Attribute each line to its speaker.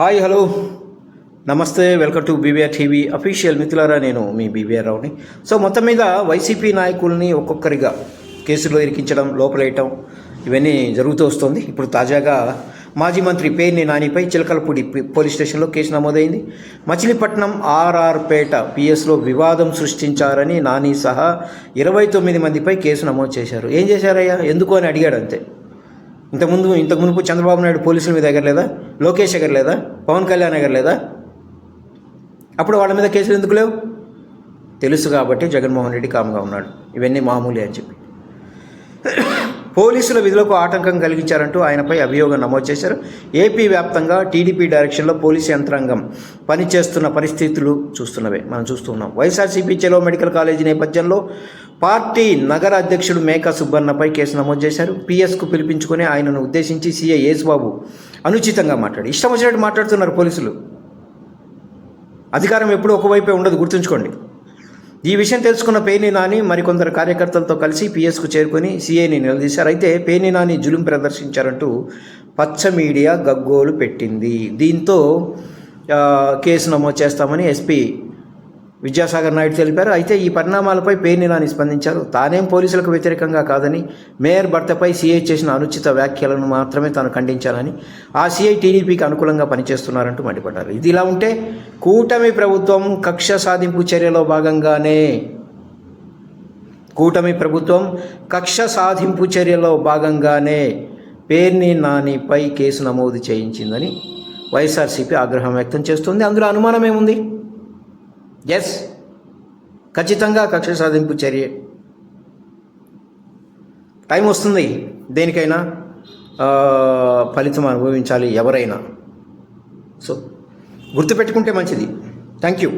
Speaker 1: Hi hello నమస్తే welcome to BVR TV official మిత్రులారా నేను మీ బీవీఆర్ రావుని. సో మొత్తం మీద వైసీపీ నాయకుల్ని ఒక్కొక్కరిగా కేసులో ఇరికించడం లోపలేయటం ఇవన్నీ జరుగుతూ వస్తుంది. ఇప్పుడు తాజాగా మాజీ మంత్రి పేర్ని నానిపై చిలకలపూడి పోలీస్ స్టేషన్లో కేసు నమోదైంది. మచిలీపట్నం ఆర్ఆర్పేట పిఎస్లో వివాదం సృష్టించారని నాని సహా ఇరవై తొమ్మిది మందిపై కేసు నమోదు చేశారు. ఏం చేశారయ్యా? ఎందుకు అని అడిగాడు అంతే ఇంతకుముందు ఇంతకు మునుపు చంద్రబాబు నాయుడు పోలీసుల మీద ఎగరలేదా? లోకేష్ ఎగరలేదా? పవన్ కళ్యాణ్ ఎగరలేదా? అప్పుడు వాళ్ళ మీద కేసులు ఎందుకు లేవు? తెలుసు కాబట్టి జగన్మోహన్ రెడ్డి కామ్గా ఉన్నాడు. ఇవన్నీ మామూలే అని చెప్పి. పోలీసుల విధులకు ఆటంకం కలిగించారంటూ ఆయనపై అభియోగం నమోదు చేశారు. ఏపీ వ్యాప్తంగా టీడీపీ డైరెక్షన్లో పోలీసు యంత్రాంగం పనిచేస్తున్న పరిస్థితులు చూస్తున్నవే. మనం చూస్తున్నాం వైఎస్ఆర్సీపీ చెలో మెడికల్ కాలేజీ నేపథ్యంలో పార్టీ నగర అధ్యక్షుడు మేకా సుబ్బన్నపై కేసు నమోదు చేశారు. పిఎస్కు పిలిపించుకొని ఆయనను ఉద్దేశించి సీఏ యేసుబాబు అనుచితంగా మాట్లాడు ఇష్టం వచ్చినట్టు మాట్లాడుతున్నారు పోలీసులు. అధికారం ఎప్పుడూ ఒకవైపే ఉండదు గుర్తుంచుకోండి. ఈ విషయం తెలుసుకున్న పేర్ని నాని మరికొందరు కార్యకర్తలతో కలిసి పిఎస్కు చేరుకొని సీఏని నిలదీశారు. అయితే పేర్ని నాని జులుం ప్రదర్శించారంటూ పచ్చ మీడియా గగ్గోలు పెట్టింది. దీంతో కేసు నమోదు చేస్తామని ఎస్పీ విద్యాసాగర్ నాయుడు తెలిపారు అయితే ఈ పరిణామాలపై పేర్ని నాని స్పందించారు తానేం పోలీసులకు వ్యతిరేకంగా కాదని మేయర్ భర్తపై సీఐ చేసిన అనుచిత వ్యాఖ్యలను మాత్రమే తాను ఖండించాలని ఆ సీఐ టీడీపీకి అనుకూలంగా పనిచేస్తున్నారంటూ మండిపడ్డారు. ఇది ఇలా ఉంటే కూటమి ప్రభుత్వం కక్ష సాధింపు చర్యలో భాగంగానే కూటమి ప్రభుత్వం కక్ష సాధింపు చర్యలో భాగంగానే పేర్ని నానిపై కేసు నమోదు చేయించిందని వైఎస్ఆర్సీపీ ఆగ్రహం వ్యక్తం చేస్తుంది. అందులో అనుమానం ఏముంది? ఎస్ ఖచ్చితంగా కక్ష సాధింపు చర్య. టైం వస్తుంది. దేనికైనా ఫలితం అనుభవించాలి ఎవరైనా. సో గుర్తుపెట్టుకుంటే మంచిది. Thank you